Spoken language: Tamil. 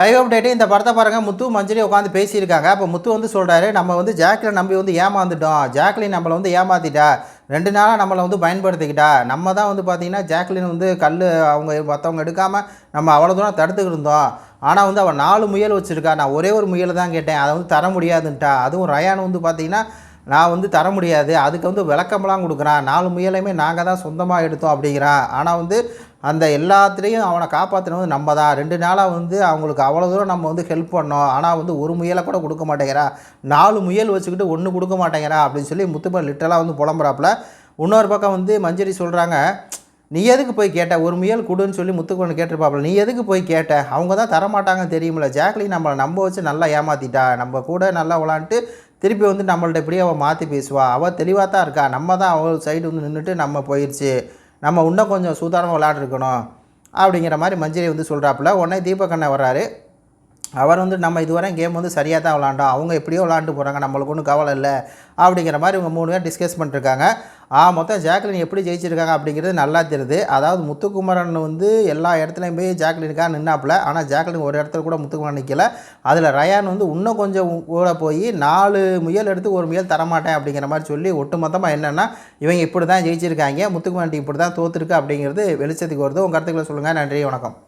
லைவ் அப்டேட்டு இந்த படத்தை பாருங்கள் முத்து மஞ்சளி உட்காந்து பேசியிருக்காங்க. அப்போ முத்து வந்து சொல்கிறாரு நம்ம வந்து ஜாக்லின் நம்பி வந்து ஏமாந்துட்டோம். ஜாக்லின் நம்மளை வந்து ஏமாத்திட்டா. ரெண்டு நாளாக நம்மளை வந்து பயன்படுத்திக்கிட்டா. நம்ம தான் வந்து பார்த்திங்கன்னா ஜாக்லின் வந்து கல் அவங்க மற்றவங்க எடுக்காமல் நம்ம அவ்வளோ தூரம் தடுத்துக்கிட்டு இருந்தோம். ஆனால் வந்து அவள் நாலு முயல் வச்சுருக்கா. நான் ஒரே ஒரு முயல் தான் கேட்டேன். அதை வந்து தர முடியாதுன்ட்டா. அதுவும் ரயான் வந்து பார்த்திங்கன்னா நான் வந்து தர முடியாது. அதுக்கு வந்து விளக்கமெல்லாம் கொடுக்குறான். நாலு முயலையுமே நாங்கள் தான் சொந்தமாக எடுத்தோம் அப்படிங்கிறான். ஆனால் வந்து அந்த எல்லாத்துலேயும் அவனை காப்பாற்றினது நம்ம தான் ரெண்டு நாளாக வந்து அவங்களுக்கு அவ்வளோ தூரம் நம்ம வந்து ஹெல்ப் பண்ணோம். ஆனால் வந்து ஒரு முயலை கூட கொடுக்க மாட்டேங்கிறா. நாலு முயல் வச்சுக்கிட்டு ஒன்று கொடுக்க மாட்டேங்கிறா அப்படின்னு சொல்லி முத்துப்பன் லிட்டலாக வந்து புலம்புறாப்புல. இன்னொரு பக்கம் வந்து மஞ்சரி சொல்கிறாங்க நீ எதுக்கு போய் கேட்ட? ஒரு முயல் கொடுன்னு சொல்லி முத்துக்கொண்டு கேட்டிருப்பாப்புல. நீ எதுக்கு போய் கேட்ட? அவங்க தான் தரமாட்டாங்க தெரியுமில்ல ஜாக்லின் நம்மளை நம்ப வச்சு நல்லா ஏமாற்றிட்டா நம்ம கூட நல்லா விளாண்ட்டு திருப்பி வந்து நம்மள்ட்ட இப்படியே அவள் மாற்றி பேசுவாள் அவள் தெளிவாக தான் இருக்கா. நம்ம தான் அவள் சைடு வந்து நின்றுட்டு நம்ம போயிடுச்சு நம்ம இன்னும் கொஞ்சம் சூதாரமாக விளாட்ருக்கணும் அப்படிங்கிற மாதிரி மஞ்சரி வந்து சொல்கிறாப்புல உடனே தீபக் அண்ணன் வர்றாரு. அவர் வந்து நம்ம இதுவரை கேம் வந்து சரியாக தான் விளாண்டோம் அவங்க எப்படியோ விளாண்டு போகிறாங்க நம்மளுக்கு ஒன்றும் கவலை இல்லை. அப்படிங்கிற மாதிரி இவங்க மூணு பேர் டிஸ்கஸ் பண்ணிருக்காங்க ஆ மொத்தம் ஜாக்லின் எப்படி ஜெயிச்சிருக்காங்க அப்படிங்கிறது நல்லா தெரியுது. அதாவது முத்துக்குமரன் வந்து எல்லா இடத்துலையும் போய் ஜாக்லினுக்காக நின்னாப்புல. ஆனால் ஜாக்லின் ஒரு இடத்துல கூட முத்துக்குமரன் நிற்கல அதில் ரயான் வந்து இன்னும் கொஞ்சம் கூட போய் நாலு முயல் எடுத்து ஒரு முயல் தரமாட்டேன் அப்படிங்கிற மாதிரி சொல்லி ஒட்டுமொத்தமாக என்னென்னா இவங்க இப்படி தான் ஜெயிச்சிருக்காங்க. முத்துக்குமரன் இப்படி தான் தோற்றுருக்கு அப்படிங்கிறது வெளிச்சத்துக்கு வருது. உங்கள் கருத்துக்களை சொல்லுங்கள் நன்றி வணக்கம்.